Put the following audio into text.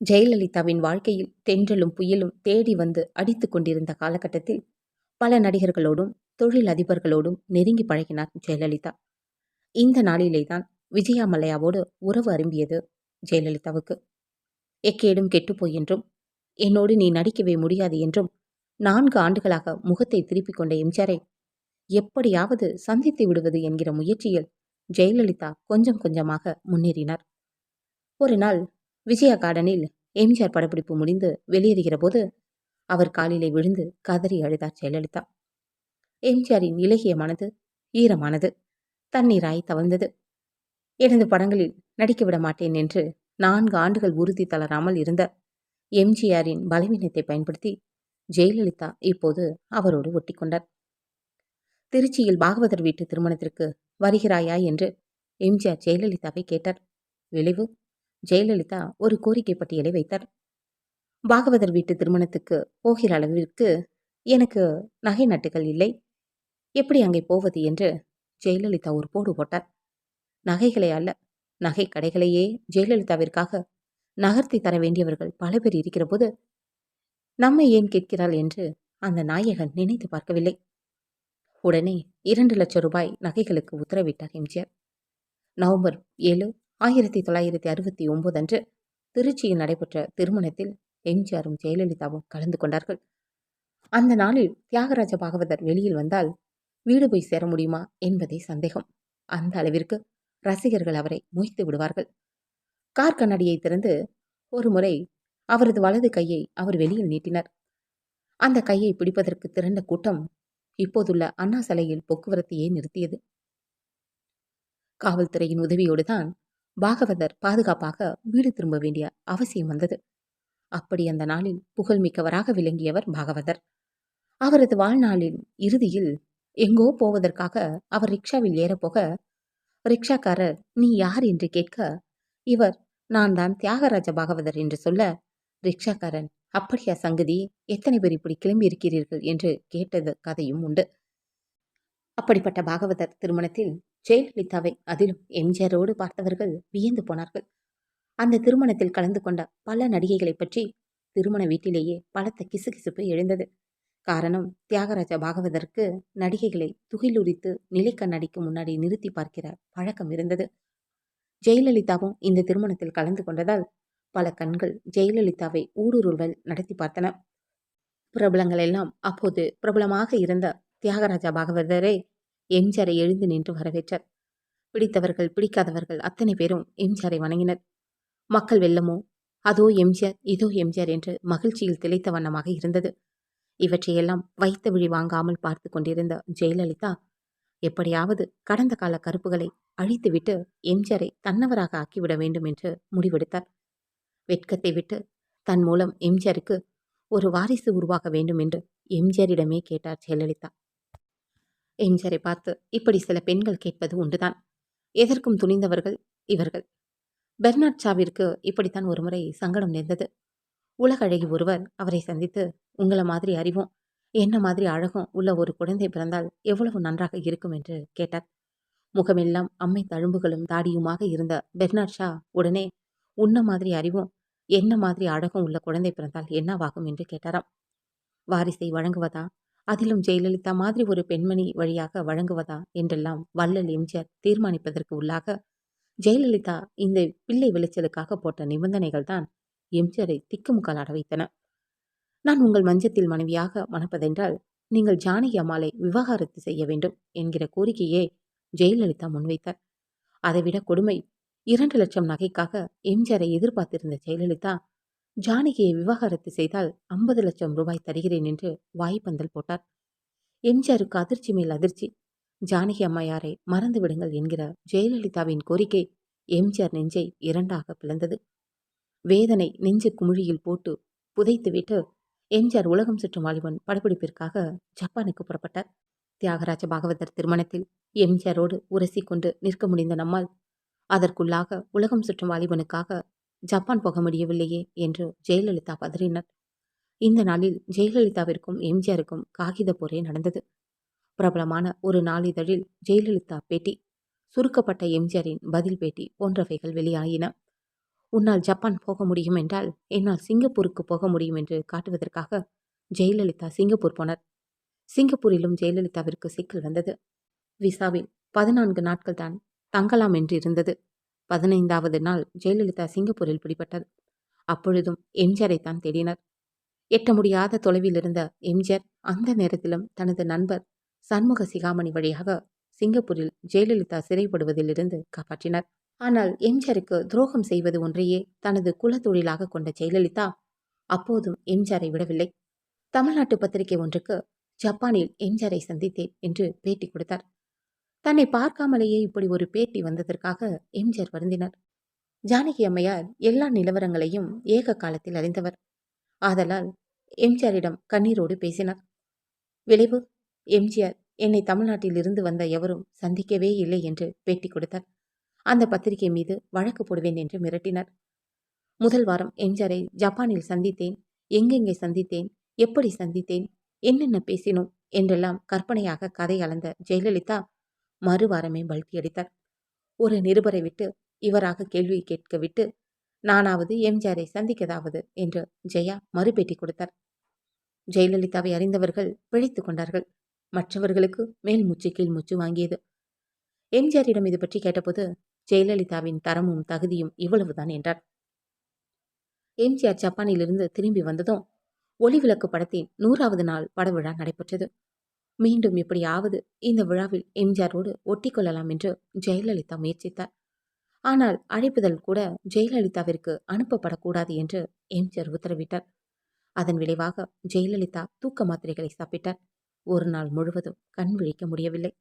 ஜெயலலிதாவின் வாழ்க்கையில் தென்றலும் புயலும் தேடி வந்து அடித்து கொண்டிருந்த காலகட்டத்தில் பல நடிகர்களோடும் தொழில் அதிபர்களோடும் நெருங்கி பழகினார் ஜெயலலிதா. இந்த நாளிலேதான் விஜயா மல்லையாவோடு உறவு அரும்பியது ஜெயலலிதாவுக்கு. எக்கேடும் கெட்டுப்போய் என்றும் என்னோடு நீ நடிக்கவே முடியாது என்றும் நான்கு ஆண்டுகளாக முகத்தை திருப்பிக் கொண்ட எம்ஜிஆரை எப்படியாவது சந்தித்து விடுவது என்கிற முயற்சியில் ஜெயலலிதா கொஞ்சம் கொஞ்சமாக முன்னேறினார். ஒரு நாள் விஜயா கார்டனில் எம்ஜிஆர் படப்பிடிப்பு முடிந்து வெளியேறுகிற போது அவர் காலிலே விழுந்து கதறி அழுதார் ஜெயலலிதா. எம்ஜிஆரின் இலகிய மனது ஈரமானது. தண்ணீராய் தவழ்ந்தது. எனது படங்களில் நடிக்க விட மாட்டேன் என்று நான்கு ஆண்டுகள் உறுதி தளராமல் இருந்த எம்ஜிஆரின் பலவீனத்தை பயன்படுத்தி ஜெயலலிதா இப்போது அவரோடு ஒட்டிக்கொண்டார் திருச்சியில் பாகவதர் வீட்டு திருமணத்திற்கு வருகிறாயா என்று எம்ஜிஆர் ஜெயலலிதாவை கேட்டார். விளைவு? ஜெயலலிதா ஒரு கோரிக்கை பட்டியலை வைத்தார். பாகவதர் வீட்டு திருமணத்துக்கு போகிற அளவிற்கு எனக்கு நகை நட்டுகள் இல்லை. எப்படி அங்கே போவது என்று ஜெயலலிதா ஒரு போடு போட்டார். நகைகளை அல்ல நகை கடைகளையே ஜெயலலிதாவிற்காக நகர்த்தி தர வேண்டியவர்கள் பல பேர் இருக்கிற போது நம்மை ஏன் கேட்கிறாள் என்று அந்த நாயகன் நினைத்து பார்க்கவில்லை. உடனே இரண்டு லட்சம் ரூபாய் நகைகளுக்கு உத்தரவிட்டார் எம்ஜிஆர். நவம்பர் ஏழு ஆயிரத்தி தொள்ளாயிரத்தி அறுபத்தி ஒன்பது அன்று திருச்சியில் நடைபெற்ற திருமணத்தில் எம்ஜிஆரும் ஜெயலலிதாவும் கலந்து கொண்டார்கள். அந்த நாளில் தியாகராஜ பாகவதர் வெளியில் வந்தால் வீடு போய் சேர முடியுமா என்பதே சந்தேகம். அந்த அளவிற்கு ரசிகர்கள் அவரை மொய்த்து விடுவார்கள். கார் கண்ணாடியை திறந்து ஒரு முறை அவரது வலது கையை அவர் வெளியில் நீட்டினார். அந்த கையை பிடிப்பதற்கு திரண்ட கூட்டம் இப்போதுள்ள அண்ணா சிலையில் போக்குவரத்தையே நிறுத்தியது. காவல்துறையின் உதவியோடு தான் பாகவதர் பாதுகாப்பாக வீடு திரும்ப வேண்டிய அவசியம் வந்தது. அப்படி அந்த நாளில் புகழ்மிக்கவராக விளங்கியவர் பாகவதர். அவரது வாழ்நாளின் இறுதியில் எங்கோ போவதற்காக அவர் ரிக்ஷாவில் ஏறப்போக ரிக்ஷாக்காரர் நீ யார்? என்று கேட்க இவர் நான் தான் தியாகராஜ பாகவதர் என்று சொல்ல ரிக்ஷாக்காரன் அப்படியா சங்கதி எத்தனை பேர் இப்படி கிளம்பி இருக்கிறீர்கள் என்று கேட்டது கதையும் உண்டு. அப்படிப்பட்ட பாகவதர் திருமணத்தில் ஜெயலலிதாவை அதிலும் எம்ஜிஆரோடு பார்த்தவர்கள் வியந்து போனார்கள். அந்த திருமணத்தில் கலந்து கொண்ட பல நடிகைகளை பற்றி திருமண வீட்டிலேயே பலத்த கிசுகிசுப்பு எழுந்தது. காரணம் தியாகராஜ பாகவதற்கு நடிகைகளை துகிலுரித்து நிலைக்கண்ணடிக்கு முன்னாடி நிறுத்தி பார்க்கிற பழக்கம் இருந்தது. ஜெயலலிதாவும் இந்த திருமணத்தில் கலந்து கொண்டதால் பல கண்கள் ஜெயலலிதாவை ஊடுருவல் நடத்தி பார்த்தன. பிரபலங்கள் எல்லாம் அப்போது பிரபலமாக இருந்த தியாகராஜா பாகவதரே எம்ஜிஆரை எழுந்து நின்று வரவேற்றார். பிடித்தவர்கள் பிடிக்காதவர்கள் அத்தனை பேரும் எம்ஜிஆரை வணங்கினர். மக்கள் வெள்ளமோ அதோ எம்ஜிஆர் இதோ எம்ஜிஆர் என்று மகிழ்ச்சியில் திளைத்த வண்ணமாக இருந்தது. இவற்றையெல்லாம் வைத்த விழி வாங்காமல் பார்த்து கொண்டிருந்த ஜெயலலிதா எப்படியாவது கடந்த கால கருப்புகளை அழித்துவிட்டு எம்ஜிஆரை தன்னவராக ஆக்கிவிட வேண்டும் என்று முடிவெடுத்தார். வெட்கத்தை விட்டு தன் மூலம் எம்ஜிஆருக்கு ஒரு வாரிசு உருவாக வேண்டும் என்று எம்ஜிஆரிடமே கேட்டார் ஜெயலலிதா. எம்ஜிஆரை பார்த்து இப்படி சில பெண்கள் கேட்பது உண்டுதான். எதற்கும் துணிந்தவர்கள் இவர்கள். பெர்னாட் ஷாவிற்கு இப்படித்தான் ஒருமுறை சங்கடம் நேர்ந்தது. உலகழகி ஒருவர் அவரை சந்தித்து உங்களை மாதிரி அறிவும். என்ன மாதிரி அழகும் உள்ள ஒரு குழந்தை பிறந்தால் எவ்வளவு நன்றாக இருக்கும்? என்று கேட்டார். முகமெல்லாம் அம்மை தழும்புகளும் தாடியுமாக இருந்த பெர்னாட் ஷா உடனே உன்ன மாதிரி அறிவும். என்ன மாதிரி அழகும் உள்ள குழந்தை பிறந்தால் என்னவாகும்? என்று கேட்டாராம். வாரிசை வழங்குவதா? அதிலும் ஜெயலலிதா மாதிரி ஒரு பெண்மணி வழியாக வழங்குவதா என்றெல்லாம் வள்ளல் எம்ஜிஆர் தீர்மானிப்பதற்கு உள்ளாக ஜெயலலிதா இந்த பிள்ளை விளைச்சலுக்காக போட்ட நிபந்தனைகள் தான் எம்ஜிஆரை திக்குமுக்காலாட வைத்தன நான் உங்கள் மஞ்சத்தில் மனைவியாக மணப்பதென்றால் நீங்கள் ஜானகி அம்மாளை விவாகரத்து செய்ய வேண்டும் என்கிற கோரிக்கையே ஜெயலலிதா முன்வைத்தார் அதைவிட கொடுமை இரண்டு லட்சம் நகைக்காக எம்ஜிஆரை எதிர்பார்த்திருந்த ஜெயலலிதா ஜானகியை விவாகரத்து செய்தால் ஐம்பது லட்சம் ரூபாய் தருகிறேன் என்று வாய்ப்பந்தல் போட்டார். எம்ஜிஆருக்கு அதிர்ச்சி மேல் அதிர்ச்சி. ஜானகி அம்மையாரை மறந்து விடுங்கள் என்கிற ஜெயலலிதாவின் கோரிக்கை எம்ஜிஆர் நெஞ்சை இரண்டாக பிளந்தது. வேதனை நெஞ்சு குமிழியில் போட்டு புதைத்துவிட்டு எம்ஜிஆர் உலகம் சுற்றும் வாலிபன் படப்பிடிப்பிற்காக ஜப்பானுக்கு புறப்பட்டார். தியாகராஜ பாகவதர் திருமணத்தில் எம்ஜிஆரோடு உரசி கொண்டு நிற்க முடிந்த நம்மால் அதற்குள்ளாக உலகம் சுற்றும் வாலிபனுக்காக ஜப்பான் போக முடியவில்லையே என்று ஜெயலலிதா பதறினார் இந்த நாளில் ஜெயலலிதாவிற்கும் எம்ஜிஆருக்கும் காகித போரே நடந்தது. பிரபலமான ஒரு நாளிதழில் ஜெயலலிதா பேட்டி சுருக்கப்பட்ட எம்ஜிஆரின் பதில் பேட்டி போன்றவைகள் வெளியாகின உன்னால் ஜப்பான் போக முடியும் என்றால் என்னால் சிங்கப்பூருக்கு போக முடியும் என்று காட்டுவதற்காக ஜெயலலிதா சிங்கப்பூர் போனார். சிங்கப்பூரிலும் ஜெயலலிதாவிற்கு சிக்கல் வந்தது. விசாவில் பதினான்கு நாட்கள் தான் தங்கலாம் என்று இருந்தது பதினைந்தாவது நாள் ஜெயலலிதா சிங்கப்பூரில் பிடிபட்டது. அப்பொழுதும் எம்ஜிஆரை தான் தேடினர். எட்ட முடியாத தொலைவில் இருந்த எம்ஜிஆர் அந்த நேரத்திலும் தனது நண்பர் சண்முக சிகாமணி வழியாக சிங்கப்பூரில் ஜெயலலிதா சிறைப்படுவதிலிருந்து காப்பாற்றினார். ஆனால் எம்ஜிஆருக்கு துரோகம் செய்வது ஒன்றையே தனது குலத்தொழிலாக கொண்ட ஜெயலலிதா அப்போதும் எம்ஜிஆரை விடவில்லை. தமிழ்நாட்டு பத்திரிகை ஒன்றுக்கு ஜப்பானில் எம்ஜிஆரை சந்தித்தேன் என்று பேட்டி கொடுத்தார். தன்னை பார்க்காமலேயே இப்படி ஒரு பேட்டி வந்ததற்காக எம்ஜிஆர் வருந்தினார். ஜானகி அம்மையார் எல்லா நிலவரங்களையும் ஏக காலத்தில் அறிந்தவர். ஆதலால் எம்ஜிஆரிடம் கண்ணீரோடு பேசினார். விளைவு எம்ஜிஆர் என்னை தமிழ்நாட்டில் இருந்து வந்த எவரும் சந்திக்கவே இல்லை என்று பேட்டி கொடுத்தார். அந்த பத்திரிகை மீது வழக்கு போடுவேன் என்று மிரட்டினார். முதல் வாரம் எம்ஜிஆரை ஜப்பானில் சந்தித்தேன் எங்கெங்கே சந்தித்தேன் எப்படி சந்தித்தேன் என்னென்ன பேசினோம் என்றெல்லாம் கற்பனையாக கதை அளந்த ஜெயலலிதா மறுவாரமே பல்கி அடித்தார். ஒரு நிருபரை விட்டு இவராக கேள்வி கேட்க விட்டு நானாவது எம்ஜிஆரை சந்திக்கதாவது என்று ஜெயா மறுபேட்டி கொடுத்தார். ஜெயலலிதாவை அறிந்தவர்கள் பிழைத்து கொண்டார்கள். மற்றவர்களுக்கு மேல் மூச்சு கீழ் மூச்சு வாங்கியது. எம்ஜிஆரிடம் இது பற்றி கேட்டபோது ஜெயலலிதாவின் தரமும் தகுதியும் இவ்வளவுதான் என்றார். எம்ஜிஆர் ஜப்பானிலிருந்து திரும்பி வந்ததும் ஒளிவிளக்கு படத்தின் நூறாவது நாள் படவிழா நடைபெற்றது. மீண்டும் எப்படியாவது இந்த விழாவில் எம்ஜிஆரோடு ஒட்டிக்கொள்ளலாம் என்று ஜெயலலிதா முயற்சித்தார். ஆனால் அழைப்புதல் கூட ஜெயலலிதாவிற்கு அனுப்பப்படக்கூடாது என்று எம்ஜிஆர் உத்தரவிட்டார். அதன் விளைவாக ஜெயலலிதா தூக்க மாத்திரைகளை சாப்பிட்டார். ஒரு நாள் முழுவதும் கண் விழிக்க முடியவில்லை.